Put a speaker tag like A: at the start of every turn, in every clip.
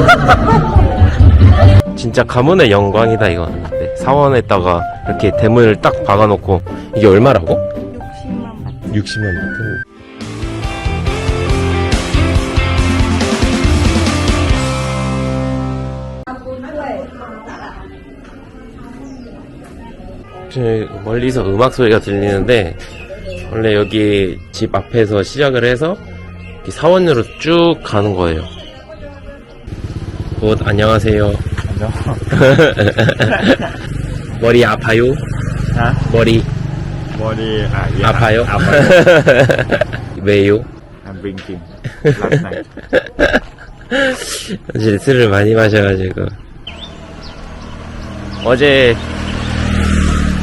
A: 진짜 가문의 영광이다 이건 네, 사원에다가 이렇게 대문을 딱 박아놓고 이게 얼마라고?
B: 60만 원.
A: 60만 바트 저 멀리서 음악 소리가 들리는데 원래 여기 집 앞에서 시작을 해서 이 사원으로 쭉 가는 거예요. 곧 안녕하세요. 머리 아파요?
C: Hả?
A: 머리
C: Body à dạ
A: 아파요?
C: 아파요.
A: 왜요?
C: I'm drinking last night.
A: 어제 술을 많이 마셔가지고 어제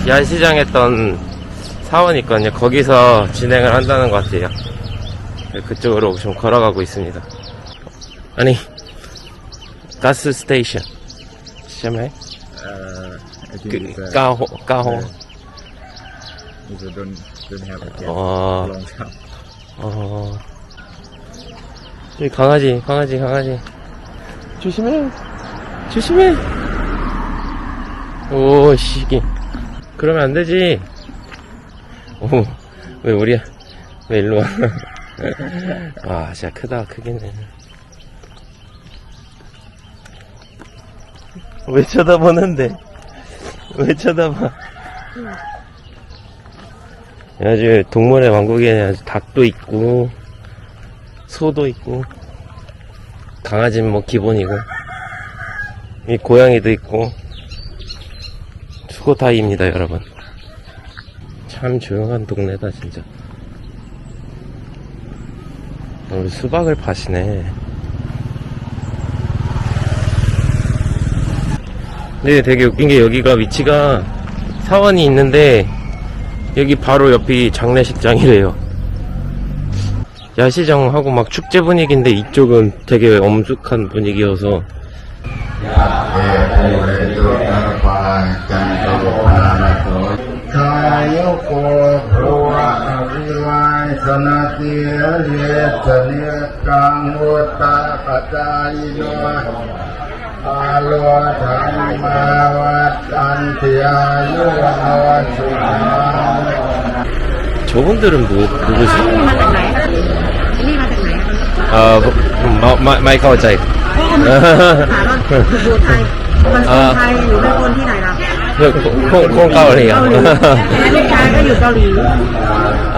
A: 야시장 했던 사원이 있거든요 거기서 진행을 한다는 것 같아요 그쪽으로 좀 걸어가고 있습니다 아니 가스 스테이션 시험해? 까호 까호
C: a don't don't have a cat.
A: 어,
C: Long time.
A: 어 여기 강아지 강아지 강아지. 조심해. 조심해. 오 시기. 그러면 안 되지. 오 왜 우리 왜 일로 와아 진짜 크다 크긴 해 왜 쳐다보는데? 왜 쳐다봐? 아주 동물의 왕국에는 아주 닭도 있고 소도 있고 강아지는 뭐 기본이고 이 고양이도 있고 수고타이입니다 여러분. 참 조용한 동네다 진짜. 우리 수박을 파시네 근데 되게 웃긴 게 여기가 위치가 사원이 있는데 여기 바로 옆이 장례식장이래요. 야시장하고 막 축제 분위기인데 이쪽은 되게 엄숙한 분위기여서.
D: ทายุโกโภวะอวิวายสนาติเยสเนกังอุตตะปัจจายโนอาโลธรรมาวัตอันติอายุวันโนสุขัง
A: 저분들은 뭐 누구지?
B: มาจากไหนนี่มาจากไหน
A: 아 마, 마, 마이 카오짜이
B: ถามว่าอยู่ไทยมันคนไทยหรือเป็นคนที่ไหนล่ะ
A: 콩콩 까오리요
B: เกาหลีแล้วลูกชายก็อยู่เกาหลี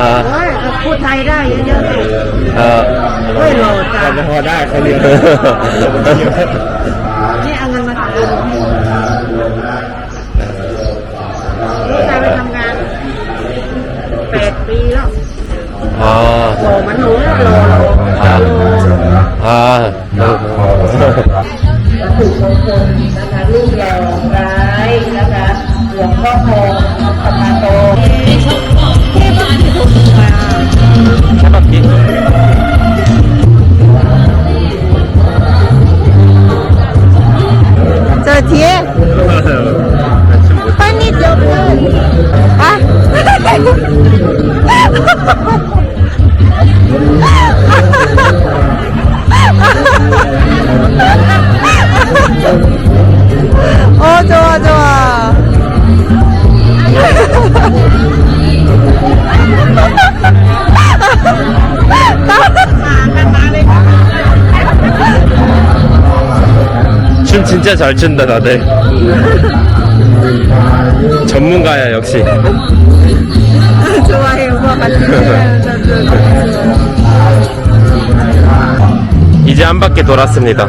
A: 아,
B: โอ้ยก็พูดไทยได้เยอะๆสิ
A: 아,
B: เฮ้ยโหลดจ้ะ
C: พอได้เขาเรียน
B: นี่ ปดปีแล้วอ๋อมันหนูแล้วโลโลโล
A: อ๋
B: อวัตถุมงคลนะคะลูปหล่อร้ายนะคะหลวงพ่อทองสัมมาโต 어, 좋아, 좋아.
A: 춤 진짜 잘 춘다 다들. 전문가야 역시.
B: 같 이
A: 이제 한 바퀴 돌았습니다.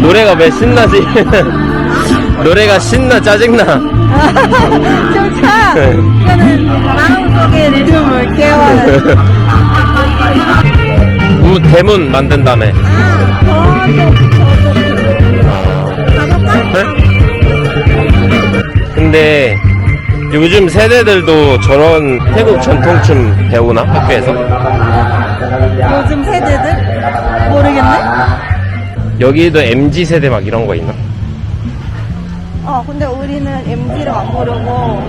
A: 노래가 왜 신나지? 노래가 신나 짜증나.
B: 좋다. 이거는 마음속의 리듬을 깨워요.
A: 우 대문 만든 다음에. 네? 근데 요즘 세대들도 저런 태국 전통춤 배우나 학교에서?
B: 요즘 세대들? 모르겠네?
A: 여기도 MZ 세대 막 이런 거 있나?
B: 어, 근데 우리는 MG를 안 모르고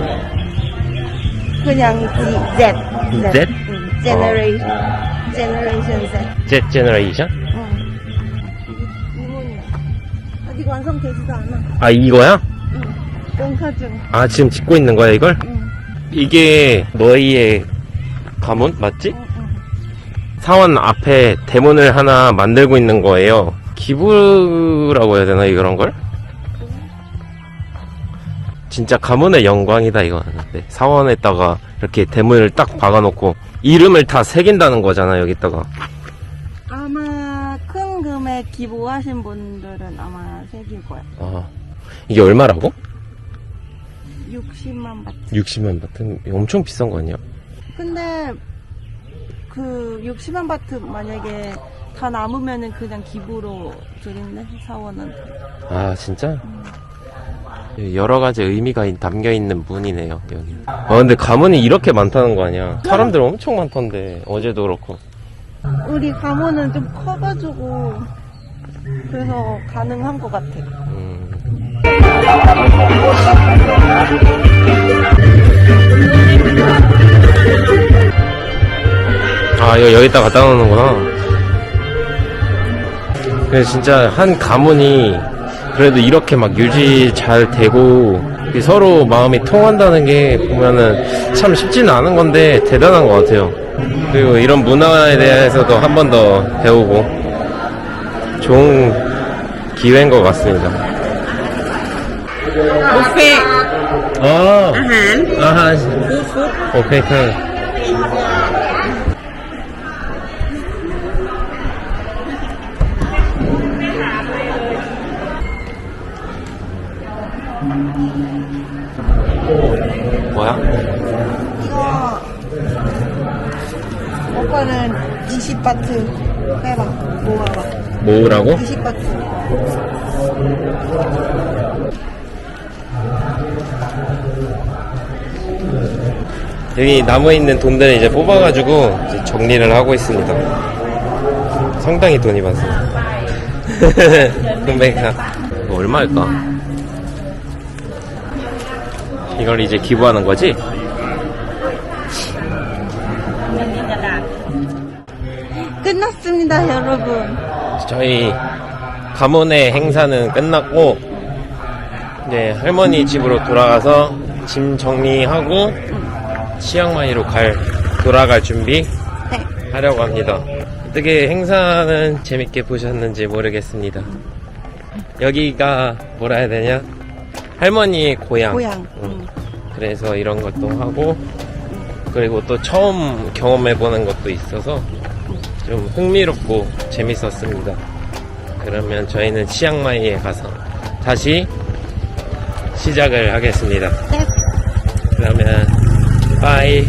B: 그냥 G, Z.
A: Z?
B: 응, 제너레이션. 제너레이션 Z.
A: Z 제너레이션?
B: 응.
E: 아직 완성되지도 않아.
A: 아, 이거야?
E: 중.
A: 아, 지금 짓고 있는 거야, 이걸?
E: 응.
A: 이게 너희의 가문? 맞지? 사원 앞에 대문을 하나 만들고 있는 거예요. 기부라고 해야 되나, 이런 걸? 진짜 가문의 영광이다, 이거는. 네, 사원에다가 이렇게 대문을 딱 박아놓고 이름을 다 새긴다는 거잖아, 여기다가.
E: 아마 큰 금액 기부하신 분들은 아마 새길 거야.
A: 아, 이게 얼마라고?
E: 60만 바트.
A: 60만 바트? 엄청 비싼 거 아니야?
E: 근데 그 60만 바트 만약에 다 남으면은 그냥 기부로 드린대 사원한테.
A: 아, 진짜? 여러 가지 의미가 담겨 있는 문이네요, 여기. 아, 근데 가문이 이렇게 많다는 거 아니야? 사람들 엄청 많던데, 어제도 그렇고.
E: 우리 가문은 좀 커가지고 그래서 가능한 것 같아.
A: 음. 아, 이거 여기다 갖다 놓는구나. 근데 진짜 한 가문이 그래도 이렇게 막 유지 잘 되고 서로 마음이 통한다는 게 보면은 참 쉽지는 않은 건데 대단한 것 같아요. 그리고 이런 문화에 대해서도 한 번 더 배우고 좋은 기회인 것 같습니다.
E: บุฟเฟ่
A: 아,
E: อาหาร
A: 아하,
E: ฟู้ดฟู้ด
A: 오케이, 오케이. 뭐야?
E: 이거 오빠는 20바트 해봐 모아봐
A: 뭐라고?
E: 20바트
A: 여기 남아있는 돈들을 이제 뽑아가지고 이제 정리를 하고 있습니다. 상당히 돈이 많습니다. 금액가 이거 얼마일까? 이걸 이제 기부하는 거지?
E: 끝났습니다 여러분
A: 저희 가문의 행사는 끝났고 이제 할머니 집으로 돌아가서 짐 정리하고 치앙마이로 갈 돌아갈 준비
E: 네.
A: 하려고 합니다. 어떻게 행사는 재밌게 보셨는지 모르겠습니다. 여기가 뭐라 해야 되냐? 할머니의 고향.
E: 고향
A: 응.
E: 응.
A: 그래서 이런 것도 하고 그리고 또 처음 경험해보는 것도 있어서 좀 흥미롭고 재밌었습니다. 그러면 저희는 치앙마이에 가서 다시 시작을 하겠습니다.
E: 네.
A: 그러면 빠이